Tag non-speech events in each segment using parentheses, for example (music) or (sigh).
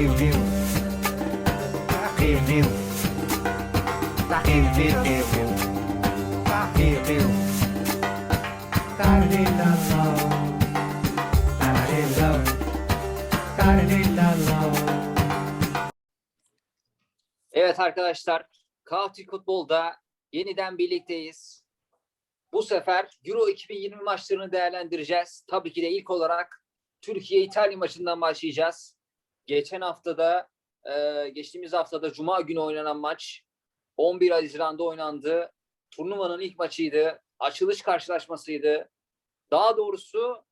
review. Review. Review. Review. Review. Da-da-dee-da-lo. Da-da-dee-lo. Da-da-dee-da-lo. Evet arkadaşlar, Kaotik Futbol'da yeniden birlikteyiz. Bu sefer Euro 2020 maçlarını değerlendireceğiz. Tabii ki de ilk olarak Türkiye-İtalya maçından başlayacağız. Geçen haftada, e, geçtiğimiz haftada Cuma günü oynanan maç 11 Haziran'da oynandı. Turnuvanın ilk maçıydı. Açılış karşılaşmasıydı. Daha doğrusu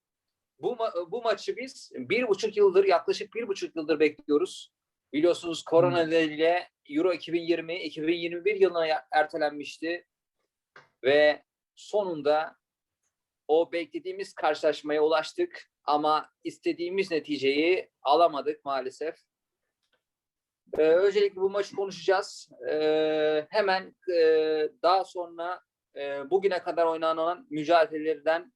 bu, ma- bu maçı biz bir buçuk yıldır, yaklaşık bir buçuk yıldır bekliyoruz. Biliyorsunuz korona nedeniyle Euro 2020 2021 yılına ertelenmişti ve sonunda o beklediğimiz karşılaşmaya ulaştık ama istediğimiz neticeyi alamadık maalesef. Ee, öncelikle bu maçı konuşacağız. Ee, hemen e, daha sonra e, bugüne kadar oynanan mücadelelerden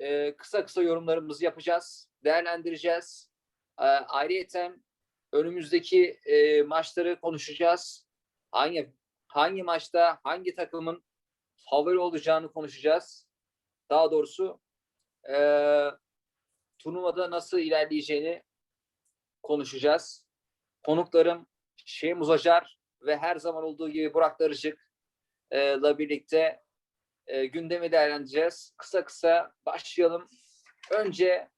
e, kısa kısa yorumlarımızı yapacağız, değerlendireceğiz. Ee, ayrıyeten önümüzdeki e, maçları konuşacağız. Hangi hangi maçta hangi takımın favori olacağını konuşacağız. Daha doğrusu e, turnuvada nasıl ilerleyeceğini konuşacağız. Konuklarım Şeyh Acar ve her zaman olduğu gibi Burak Darıcık e, birlikte e, gündemi değerlendireceğiz. Kısa kısa başlayalım. Önce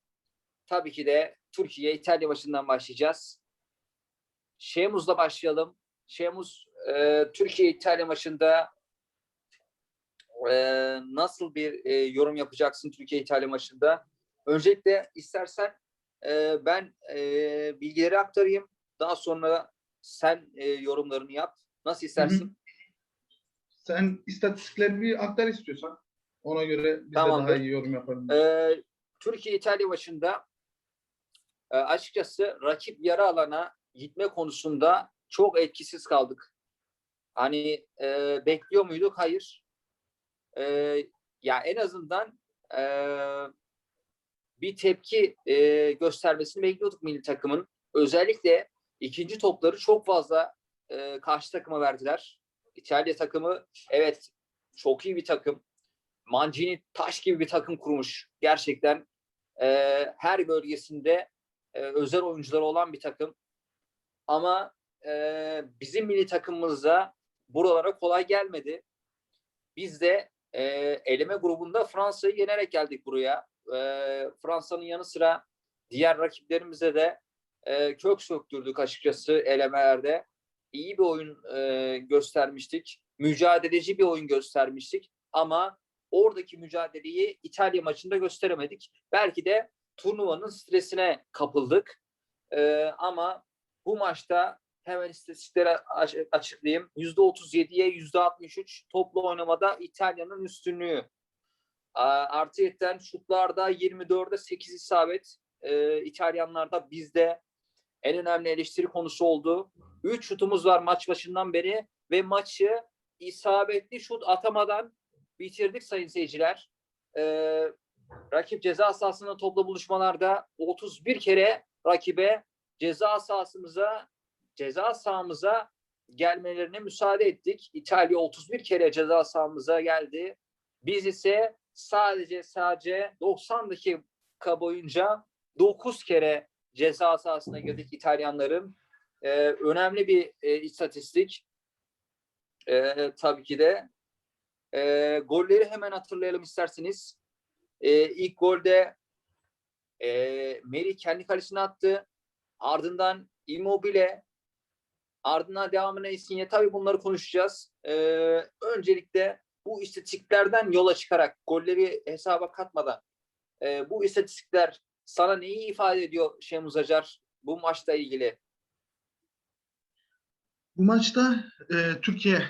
tabii ki de Türkiye İtalya maçından başlayacağız. Şemuz'la başlayalım. Şemuz e, Türkiye İtalya maçında e, nasıl bir e, yorum yapacaksın Türkiye İtalya maçında? Öncelikle istersen e, ben e, bilgileri aktarayım. Daha sonra sen e, yorumlarını yap. Nasıl istersin? Sen istatistikleri bir aktar istiyorsan. Ona göre biz de Tamamdır. daha iyi yorum yaparız. Ee, Türkiye İtalya maçında e, açıkçası rakip yarı alana gitme konusunda çok etkisiz kaldık. Hani e, bekliyor muyduk? Hayır. E, ya en azından e, bir tepki e, göstermesini bekliyorduk milli takımın. Özellikle ikinci topları çok fazla e, karşı takıma verdiler. İtalya takımı evet çok iyi bir takım. Mancini taş gibi bir takım kurmuş. Gerçekten e, her bölgesinde e, özel oyuncuları olan bir takım. Ama e, bizim milli takımımıza buralara kolay gelmedi. Biz de e, eleme grubunda Fransa'yı yenerek geldik buraya. E, Fransa'nın yanı sıra diğer rakiplerimize de e, kök söktürdük açıkçası elemelerde. İyi bir oyun e, göstermiştik. Mücadeleci bir oyun göstermiştik. Ama oradaki mücadeleyi İtalya maçında gösteremedik. Belki de turnuvanın stresine kapıldık. Ee, ama bu maçta hemen istatistikleri aç- açıklayayım. %37'ye %63 toplu oynamada İtalya'nın üstünlüğü. Aa, Artı etten şutlarda 24'e 8 isabet. Ee, İtalyanlarda bizde en önemli eleştiri konusu oldu. 3 şutumuz var maç başından beri ve maçı isabetli şut atamadan bitirdik sayın seyirciler. Ee, rakip ceza sahasında topla buluşmalarda 31 kere rakibe ceza sahasımıza ceza sahamıza gelmelerine müsaade ettik. İtalya 31 kere ceza sahamıza geldi. Biz ise sadece sadece 90 dakika boyunca 9 kere ceza sahasına girdik İtalyanların. Ee, önemli bir e, istatistik. Ee, tabii ki de. Ee, golleri hemen hatırlayalım isterseniz. Ee, ilk golde e, Meri kendi kalesine attı. Ardından Immobile ardından devamına Insigne. Tabii bunları konuşacağız. Ee, öncelikle bu istatistiklerden yola çıkarak golleri hesaba katmadan e, bu istatistikler sana neyi ifade ediyor Şemuz Acar bu maçla ilgili? Bu maçta e, Türkiye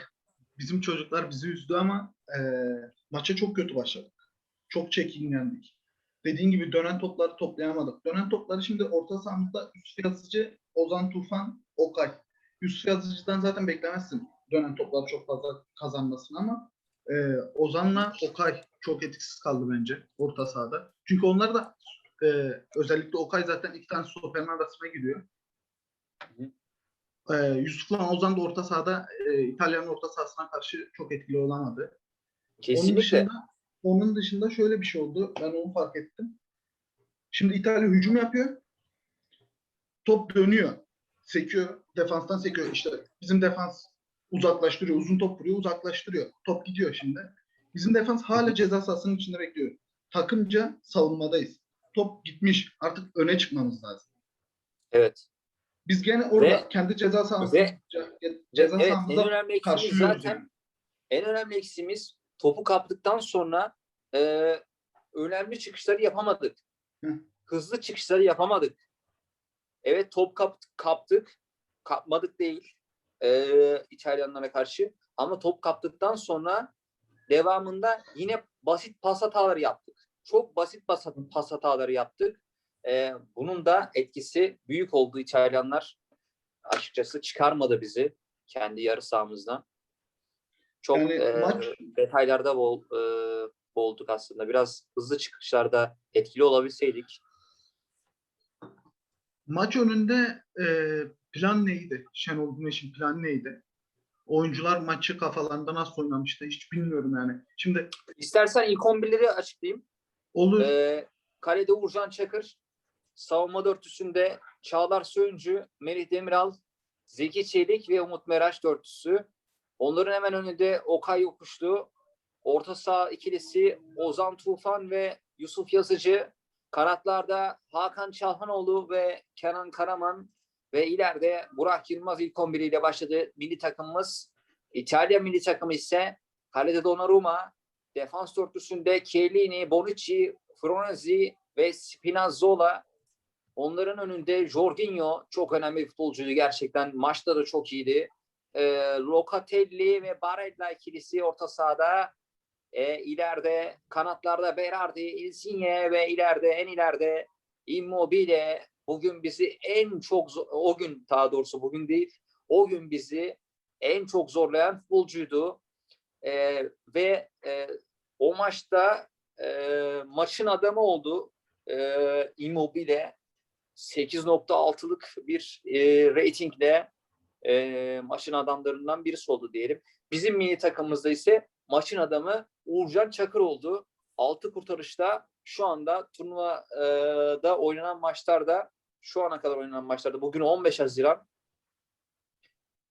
bizim çocuklar bizi üzdü ama e, maça çok kötü başladık. Çok çekingendik. Dediğin gibi dönen topları toplayamadık. Dönen topları şimdi orta sahamızda Yusuf Yazıcı, Ozan Tufan, Okay. Yusuf Yazıcı'dan zaten beklemezsin dönen topları çok fazla kazanmasını ama e, Ozan'la Okay çok etkisiz kaldı bence orta sahada. Çünkü onlar da e, özellikle Okay zaten iki tane stoperin arasına giriyor. Ee, Yusuf'la Ozan da orta sahada e, İtalya'nın orta sahasına karşı çok etkili olamadı. Onun Kesinlikle. dışında, onun dışında şöyle bir şey oldu. Ben onu fark ettim. Şimdi İtalya hücum yapıyor. Top dönüyor. Sekiyor. Defanstan sekiyor. İşte bizim defans uzaklaştırıyor. Uzun top vuruyor. Uzaklaştırıyor. Top gidiyor şimdi. Bizim defans hala ceza sahasının içinde bekliyor. Takımca savunmadayız. Top gitmiş. Artık öne çıkmamız lazım. Evet. Biz gene orada Ve- kendi ceza sahamızda ve- ceza evet, en sahamızda önemli eksiğimiz zaten yani. en önemli eksiğimiz topu kaptıktan sonra e, önemli çıkışları yapamadık. Hı. Hızlı çıkışları yapamadık. Evet top kap, kaptık. Kapmadık değil. E, İtalyanlara karşı. Ama top kaptıktan sonra devamında yine basit pas hataları yaptık. Çok basit pas, pas hataları yaptık. E, bunun da etkisi büyük oldu İtalyanlar. Açıkçası çıkarmadı bizi kendi yarı sahamızdan. Çok Yani e, maç- detaylarda bol e, bolduk aslında. Biraz hızlı çıkışlarda etkili olabilseydik. Maç önünde e, plan neydi? Şenol Güneş'in planı neydi? Oyuncular maçı kafalarında nasıl oynamıştı hiç bilmiyorum yani. Şimdi İstersen ilk 11'leri açıklayayım. olur Ee, kalede Uğurcan Çakır, savunma dörtlüsünde Çağlar Söyüncü, Melih Demiral, Zeki Çelik ve Umut Meraş dörtlüsü. Onların hemen önünde Okay Yokuşlu, orta saha ikilisi Ozan Tufan ve Yusuf Yazıcı. Kanatlarda Hakan Çalhanoğlu ve Kenan Karaman ve ileride Burak Yılmaz ilk 11 ile başladı milli takımımız. İtalya milli takımı ise kalede Donnarumma, defans dörtlüsünde Chiellini, Bonucci, Fronzi ve Spinazzola. Onların önünde Jorginho çok önemli bir futbolcuydu gerçekten. Maçta da çok iyiydi. Ee, Locatelli ve Barella ikilisi orta sahada. Ee, ileride kanatlarda Berardi, Insigne ve ileride en ileride Immobile. Bugün bizi en çok o gün daha doğrusu bugün değil o gün bizi en çok zorlayan futbolcuydu. Ee, ve e, o maçta e, maçın adamı oldu e, Immobile 8.6'lık bir e, reytingle e, maçın adamlarından birisi oldu diyelim. Bizim milli takımımızda ise maçın adamı Uğurcan Çakır oldu. 6 kurtarışta şu anda turnuvada oynanan maçlarda şu ana kadar oynanan maçlarda bugün 15 Haziran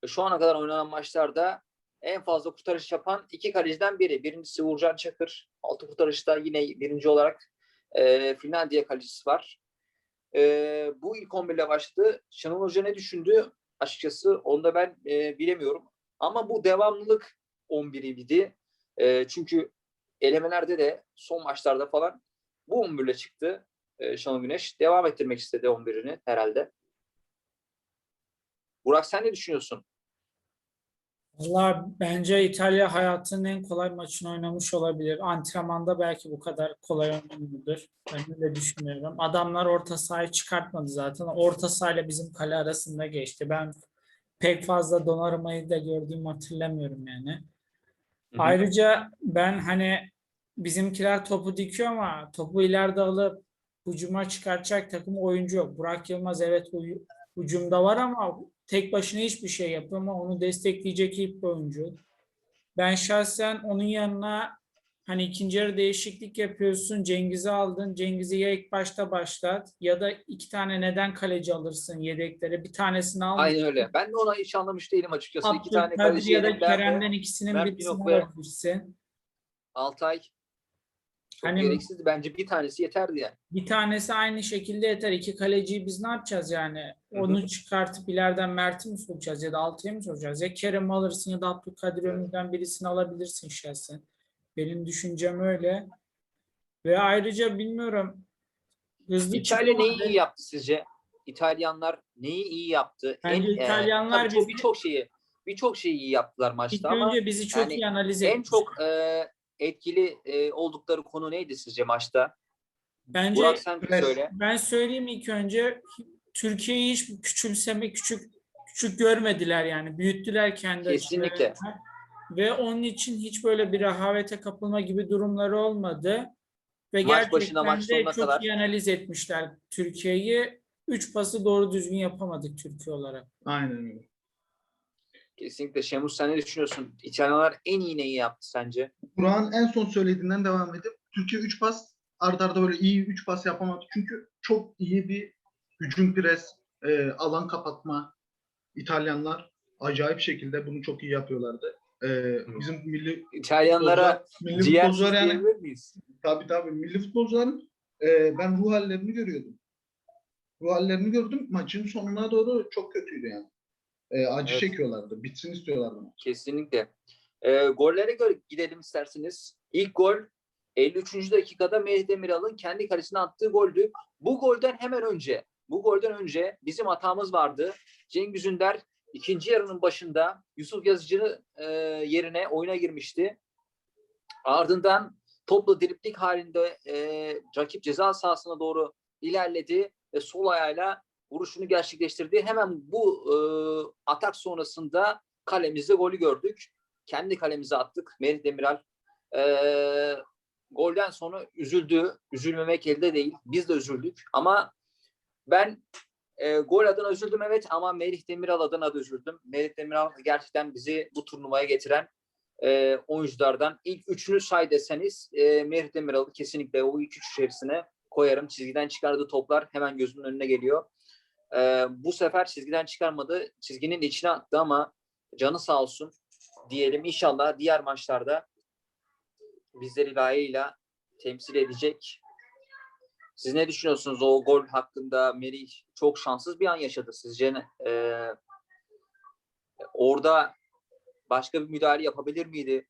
şu ana kadar oynanan maçlarda en fazla kurtarış yapan iki kaleciden biri. Birincisi Uğurcan Çakır. Altı kurtarışta yine birinci olarak e, Finlandiya kalecisi var. E, bu ilk 11 ile başladı. Şenol Hoca ne düşündü? Açıkçası onu da ben e, bilemiyorum. Ama bu devamlılık 11'iydi. E, çünkü elemelerde de son maçlarda falan bu 11 ile çıktı e, Şenol Güneş. Devam ettirmek istedi 11'ini herhalde. Burak sen ne düşünüyorsun? Valla bence İtalya hayatının en kolay maçını oynamış olabilir. Antrenmanda belki bu kadar kolay oynamıyordur. Ben öyle düşünüyorum. Adamlar orta sahayı çıkartmadı zaten. Orta sahayla bizim kale arasında geçti. Ben pek fazla Donnarumma'yı da gördüğümü hatırlamıyorum yani. Hı hı. Ayrıca ben hani bizimkiler topu dikiyor ama topu ileride alıp hücuma çıkartacak takım oyuncu yok. Burak Yılmaz evet hücumda var ama tek başına hiçbir şey yapıyor ama onu destekleyecek ilk bir oyuncu. Ben şahsen onun yanına hani ikinci yarı değişiklik yapıyorsun. Cengiz'i aldın. Cengiz'i ya ilk başta başlat ya da iki tane neden kaleci alırsın yedeklere. Bir tanesini al. Aynen öyle. Ben de ona hiç anlamış değilim açıkçası. İki tane kaleci ya da Kerem'den ikisinin birisini alabilirsin. Altay. Çok Hani- gereksizdi. Bence bir tanesi yeterdi yani. Bir tanesi aynı şekilde yeter. İki kaleciyi biz ne yapacağız yani? Hı hı. Onu çıkartıp ileriden Mert'i mi sokacağız ya da Altay'ı mı sokacağız? Ya Kerem alırsın ya da Abdülkadir Ömür'den birisini alabilirsin şahsen. Benim düşüncem öyle. Ve ayrıca bilmiyorum hızlı İtalya neyi çıkamadı. iyi yaptı sizce? İtalyanlar neyi iyi yaptı? Bence e, İtalyanlar bizi- birçok şeyi birçok şeyi iyi yaptılar maçta ama önce bizi çok yani iyi analiz en etmiş. çok e, etkili e, oldukları konu neydi sizce maçta? Bence Burak sen Pres. söyle. Ben söyleyeyim ilk önce Türkiye'yi hiç küçümseme küçük küçük görmediler yani büyüttüler kendi Kesinlikle. Ve onun için hiç böyle bir rehavete kapılma gibi durumları olmadı. Ve Maç başına, gerçekten maç de çok kadar. iyi analiz etmişler Türkiye'yi. üç pası doğru düzgün yapamadık Türkiye olarak. Aynen öyle. Kesinlikle. Şemus sen ne düşünüyorsun? İtalyanlar en iyi neyi yaptı sence? Burak'ın en son söylediğinden devam edip Türkiye 3 pas ardarda arda böyle iyi 3 pas yapamadı. Çünkü çok iyi bir hücum pres, e, alan kapatma İtalyanlar acayip şekilde bunu çok iyi yapıyorlardı. E, bizim milli İtalyanlara milli ciğer futbolcular yani miyiz? tabii tabii milli futbolcuların e, ben ruh hallerini görüyordum. Ruh hallerini gördüm. Maçın sonuna doğru çok kötüydü yani. E, acı Evet. çekiyorlardı. Bitsin istiyorlardı. Kesinlikle. Ee, gollere göre gidelim isterseniz. İlk gol 53. dakikada Melih Demiral'ın kendi kalesine attığı goldü. Bu golden hemen önce, bu golden önce bizim hatamız vardı. Cengiz Ünder ikinci yarının başında Yusuf Yazıcı e, yerine oyuna girmişti. Ardından topla driplik halinde e, rakip ceza sahasına doğru ilerledi ve sol ayağıyla vuruşunu gerçekleştirdi. Hemen bu e, atak sonrasında kalemizde golü gördük. Kendi kalemize attık. Merih Demiral e, golden sonra üzüldü. Üzülmemek elde değil. Biz de üzüldük. Ama ben e, gol adına üzüldüm evet ama Merih Demiral adına da üzüldüm. Merih Demiral gerçekten bizi bu turnuvaya getiren e, oyunculardan ilk üçünü say deseniz e, Merih Demiral'ı kesinlikle o ilk üç içerisine koyarım. Çizgiden çıkardığı toplar hemen gözümün önüne geliyor. E, bu sefer çizgiden çıkarmadı. Çizginin içine attı ama canı sağ olsun diyelim. İnşallah diğer maçlarda bizleri layığıyla temsil edecek. Siz ne düşünüyorsunuz o gol hakkında? Merih çok şanssız bir an yaşadı sizce. E, orada başka bir müdahale yapabilir miydi?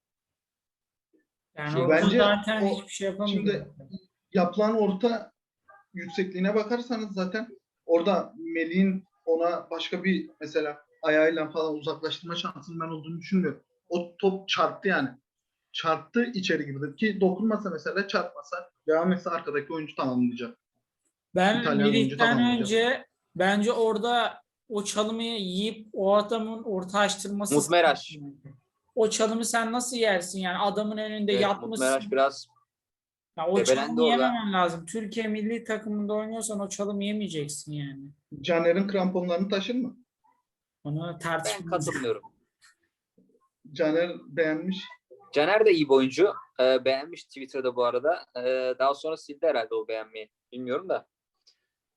Yani Şimdi o bence zaten o- hiçbir şey yapamıyor. şimdi- yapılan orta yüksekliğine bakarsanız zaten orada Melih'in ona başka bir mesela ayağıyla falan uzaklaştırma şansının ben olduğunu düşünmüyorum. O top çarptı yani. Çarptı içeri girdi ki dokunmasa mesela çarpmasa devam etse arkadaki oyuncu tamamlayacak. Ben İtalyan Melih'ten önce bence orada o çalımı yiyip o adamın orta açtırması Mutmeraş. O çalımı sen nasıl yersin yani adamın önünde Evet, yatmışsın. Mutmeraş biraz Ya o çalımı orada. yememen lazım. Türkiye milli takımında oynuyorsan o çalımı yemeyeceksin yani. Caner'in kramponlarını taşır mı? Onu ben tartışmıyoruz. katılmıyorum. Caner beğenmiş. Caner de iyi bir oyuncu. Ee, beğenmiş Twitter'da bu arada. Ee, daha sonra sildi herhalde o beğenmeyi. Bilmiyorum da.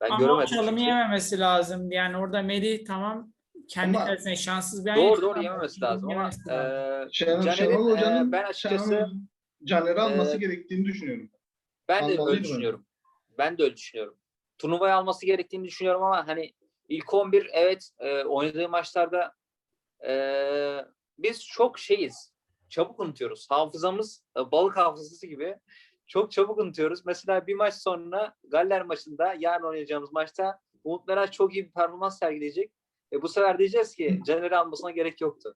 Ben Ama o göremedim çalımı çünkü. yememesi lazım. Yani orada Melih tamam kendi Ama- şanssız bir an Doğru doğru yememesi lazım ama e, Şenol, Caner'in, Şenol e, Hoca'nın ben açıkçası Şenol Caner'i alması e, gerektiğini düşünüyorum. ben de öyle düşünüyorum. Ben de öyle düşünüyorum. Turnuvaya alması gerektiğini düşünüyorum ama hani ilk 11 evet e, oynadığı maçlarda e, biz çok şeyiz. Çabuk unutuyoruz. Hafızamız e, balık hafızası gibi çok çabuk unutuyoruz. Mesela bir maç sonra Galler maçında yarın oynayacağımız maçta Umut Meraş çok iyi bir performans sergileyecek. E, bu sefer diyeceğiz ki Caner'i almasına gerek yoktu.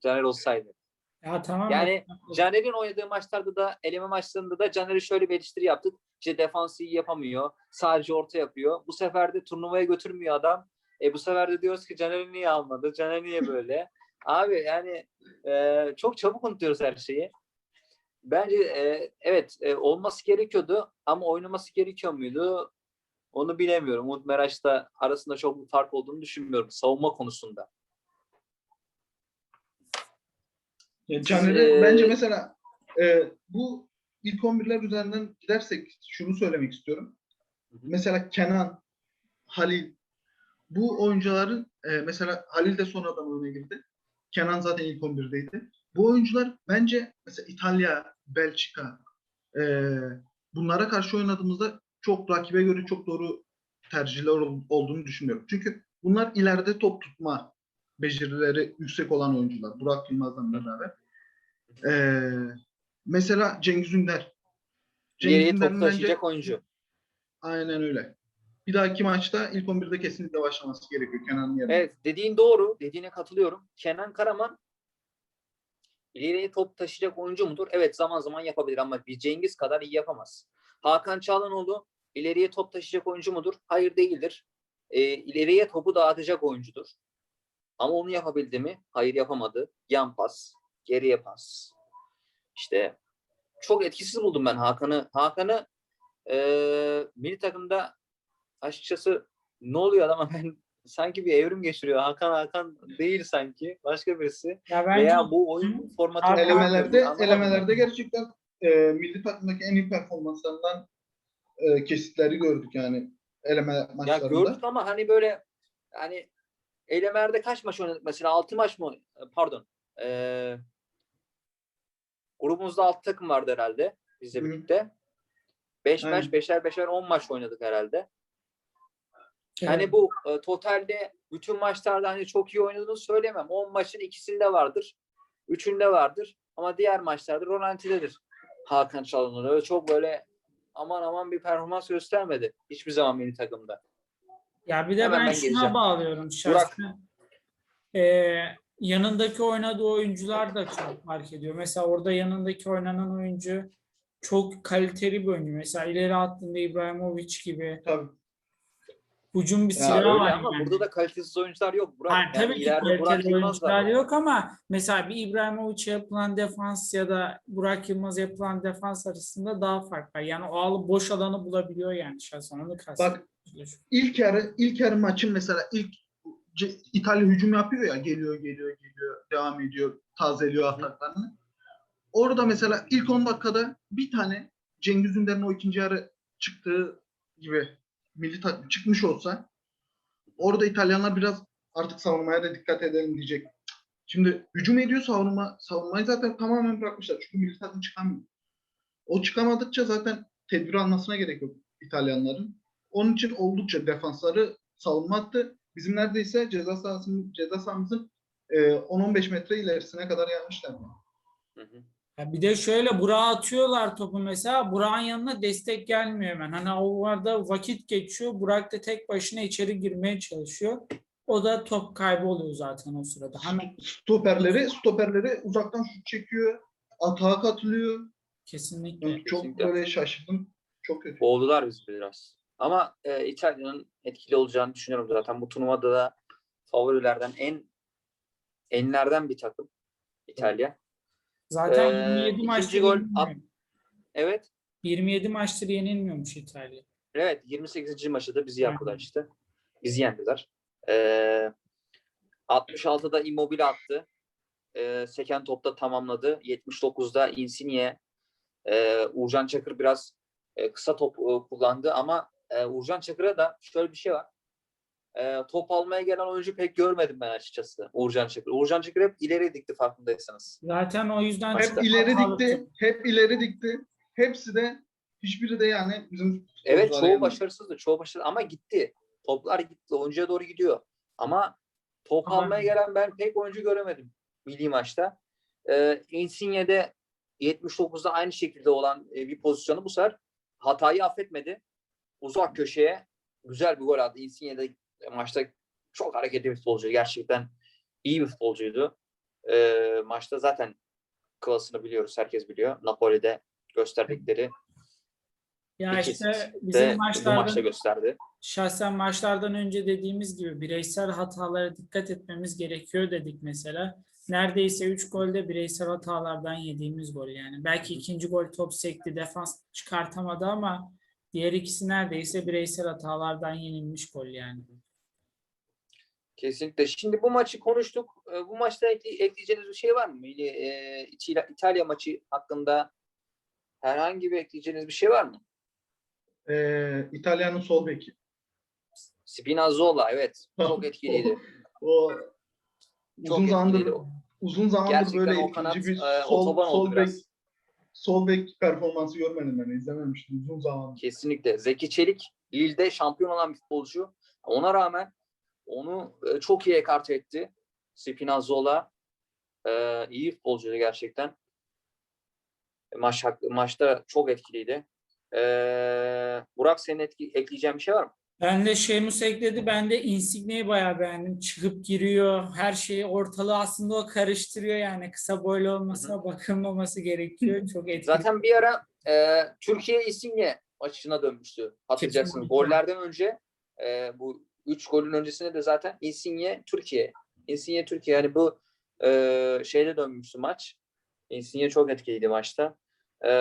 Caner olsaydı. Ya tamam. Yani Caner'in oynadığı maçlarda da eleme maçlarında da Caner'i şöyle bir eleştiri yaptık. İşte defansı iyi yapamıyor. Sadece orta yapıyor. Bu sefer de turnuvaya götürmüyor adam. E bu sefer de diyoruz ki Caner'i niye almadı? Caner niye böyle? (laughs) Abi yani e, çok çabuk unutuyoruz her şeyi. Bence e, evet e, olması gerekiyordu ama oynaması gerekiyor muydu? Onu bilemiyorum. Umut Meraş'ta arasında çok bir fark olduğunu düşünmüyorum savunma konusunda. Ya Caner'i Ee, bence mesela e, bu ilk 11'ler üzerinden gidersek şunu söylemek istiyorum. Hı hı. Mesela Kenan, Halil bu oyuncuların e, mesela Halil de sonradan oyuna girdi. Kenan zaten ilk 11'deydi. Bu oyuncular bence mesela İtalya, Belçika e, bunlara karşı oynadığımızda çok rakibe göre çok doğru tercihler ol- olduğunu düşünüyorum. Çünkü bunlar ileride top tutma becerileri yüksek olan oyuncular. Burak Yılmaz'la beraber. Ee, mesela Cengiz Ünder. Geriye Ünder'in top taşıyacak oyuncu. aynen öyle. Bir dahaki maçta ilk 11'de kesinlikle başlaması gerekiyor Kenan'ın yerine. Evet dediğin doğru. Dediğine katılıyorum. Kenan Karaman ileriye top taşıyacak oyuncu mudur? Evet zaman zaman yapabilir ama bir Cengiz kadar iyi yapamaz. Hakan Çalhanoğlu ileriye top taşıyacak oyuncu mudur? Hayır değildir. E, ileriye topu dağıtacak oyuncudur. Ama onu yapabildi mi? Hayır yapamadı. Yan pas, geriye pas. İşte çok etkisiz buldum ben Hakan'ı. Hakan'ı e, milli takımda açıkçası ne oluyor ama (laughs) ben sanki bir evrim geçiriyor. Hakan Hakan değil sanki. Başka birisi. Ya bence Veya bu oyun formatı Abi, elemelerde elemelerde gerçekten e, milli takımdaki en iyi performanslarından e, kesitleri gördük yani eleme Ya maçlarında. gördük ama hani böyle hani elemerde kaç maç oynadık mesela 6 maç mı pardon ee, grubumuzda 6 takım vardı herhalde bizle birlikte 5 Aynen. maç 5'er 5'er 10 maç oynadık herhalde. Evet. Hani bu e, totalde bütün maçlarda hani çok iyi oynadığını söylemem. 10 maçın ikisinde vardır. Üçünde vardır. Ama diğer maçlarda Rolanti'dedir. Hakan Çalhanoğlu. Öyle çok böyle aman aman bir performans göstermedi. Hiçbir zaman milli takımda. Ya bir de Hemen ben ben şuna geleceğim. bağlıyorum şahsen. Ee, yanındaki oynadığı oyuncular da çok fark ediyor. Mesela orada yanındaki oynanan oyuncu çok kaliteli bir oyuncu. Mesela ileri attığında İbrahimovic gibi Tabii. hücum bir Ya Öyle var. ama yani. burada da kalitesiz oyuncular yok. Burak. Yani tabii ki kaliteli Yılmaz oyuncular var. yok ama mesela bir İbrahimovic'e yapılan defans ya da Burak Yılmaz'a yapılan defans arasında daha fark var. Yani o boş alanı bulabiliyor yani şahsen onu kastediyorum. İlk yarı ilk yarı maçın mesela ilk İtalya hücum yapıyor ya geliyor geliyor geliyor devam ediyor tazeliyor ataklarını. Orada mesela ilk 10 dakikada bir tane Cengiz Ünder'in o ikinci yarı çıktığı gibi milli takım çıkmış olsa orada İtalyanlar biraz artık savunmaya da dikkat edelim diyecek. Şimdi hücum ediyor savunma savunmayı zaten tamamen bırakmışlar. Çünkü milli takım çıkamıyor. O çıkamadıkça zaten tedbir almasına gerek yok İtalyanların. Onun için oldukça defansları savunma attı. Bizim neredeyse ceza sahasının ceza sahamızın e, 10-15 metre ilerisine kadar gelmişler. Hı hı. Ya bir de şöyle Burak'a atıyorlar topu mesela. Burak'ın yanına destek gelmiyor hemen. Hani o arada vakit geçiyor. Burak da tek başına içeri girmeye çalışıyor. O da top kaybı oluyor zaten o sırada. Hemen Stoperleri stoperleri uzaktan şut çekiyor. Atağa katılıyor. kesinlikle. Çok Kesinlikle. böyle şaşırdım. Çok kötü. Boğdular bizi biraz. Ama e, İtalya'nın etkili olacağını düşünüyorum zaten. Bu turnuvada da favorilerden en enlerden bir takım İtalya. Zaten Ee, 27 ikinci maçtır gol at- Evet. 27 maçtır yenilmiyormuş İtalya. Evet 28. maçı da bizi yaptılar işte. Bizi yendiler. Ee, 66'da Immobile attı. Ee, seken topta tamamladı. 79'da Insigne. Ee, Uğurcan Çakır biraz e, kısa top e, kullandı ama e, Uğurcan Çakır'a da şöyle bir şey var. E, top almaya gelen oyuncu pek görmedim ben açıkçası Uğurcan Çakır. Uğurcan Çakır hep ileri dikti farkındaysanız. Zaten o yüzden Hep çok ileri dikti. Hep ileri dikti. Hepsi de hiçbiri de yani bizim Evet çoğu yani. başarısızdı. Çoğu başarılı ama gitti. Toplar gitti. Oyuncuya doğru gidiyor. Ama top Ama- almaya gelen ben pek oyuncu göremedim milli maçta. Ee, Insigne'de 79'da aynı şekilde olan e, bir pozisyonu bu sefer hatayı affetmedi. Uzak köşeye güzel bir gol attı. Insigne de maçta çok hareketli bir futbolcu. Gerçekten iyi bir futbolcuydu. Ee, maçta zaten klasını biliyoruz. Herkes biliyor. Napoli'de gösterdikleri Ya işte de bizim bu maçta maçlarda gösterdi. şahsen maçlardan önce dediğimiz gibi bireysel hatalara dikkat etmemiz gerekiyor dedik mesela. Neredeyse 3 golde bireysel hatalardan yediğimiz gol yani. Belki ikinci gol top sekti, defans çıkartamadı ama diğer ikisi neredeyse bireysel hatalardan yenilmiş gol yani. Kesinlikle. Şimdi bu maçı konuştuk. Ee, Bu maçta ekle- ekleyeceğiniz bir şey var mı? E, İtalya, maçı hakkında herhangi bir ekleyeceğiniz bir şey var mı? Ee, İtalya'nın sol beki. Spinazzola evet. Çok (laughs) etkiliydi. O Çok uzun zamandır uzun zamandır Gerçekten böyle o kanat, ikinci bir e, sol, otoban oldu sol bek biraz. Sol bek performansı görmedim ben izlememiştim uzun zamandır. Kesinlikle. Zeki Çelik Lille'de şampiyon olan bir futbolcu. Ona rağmen onu e, çok iyi ekart etti. Spinazzola e, iyi futbolcuydu gerçekten. Maç maçta çok etkiliydi. E, Burak senin etki, ekleyeceğin bir şey var mı? Ben de Sheamus ekledi. Ben de Insigne'yi bayağı beğendim. Çıkıp giriyor. Her şeyi ortalığı aslında o karıştırıyor yani. Kısa boylu olmasa bakılmaması gerekiyor. Çok etkili. Zaten bir ara e, Türkiye Insigne maçına dönmüştü. Hatırlayacaksınız. Gollerden önce e, bu 3 golün öncesinde de zaten Insigne Türkiye. Insigne Türkiye yani bu e, şeyde dönmüştü maç. Insigne çok etkiliydi maçta. E,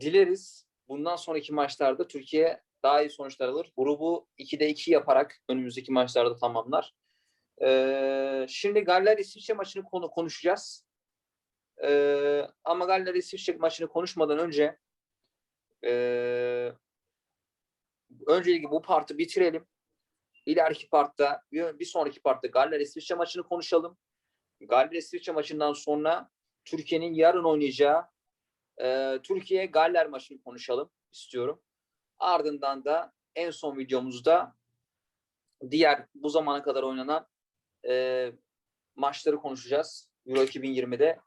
dileriz bundan sonraki maçlarda Türkiye daha iyi sonuçlar alır. Grubu 2'de 2 yaparak önümüzdeki maçlarda tamamlar. Ee, şimdi Galler İsviçre maçını konu konuşacağız. Ee, ama Galler İsviçre maçını konuşmadan önce ee, öncelikle bu partı bitirelim. İleriki partta, bir sonraki partta Galler İsviçre maçını konuşalım. Galler İsviçre maçından sonra Türkiye'nin yarın oynayacağı e, Türkiye Galler maçını konuşalım istiyorum. Ardından da en son videomuzda diğer bu zamana kadar oynanan e, maçları konuşacağız. Euro 2020'de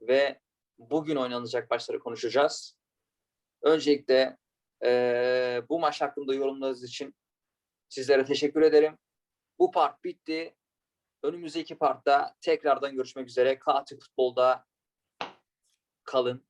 ve bugün oynanacak maçları konuşacağız. Öncelikle e, bu maç hakkında yorumlarınız için sizlere teşekkür ederim. Bu part bitti. Önümüzdeki partta tekrardan görüşmek üzere. Katil Futbol'da kalın.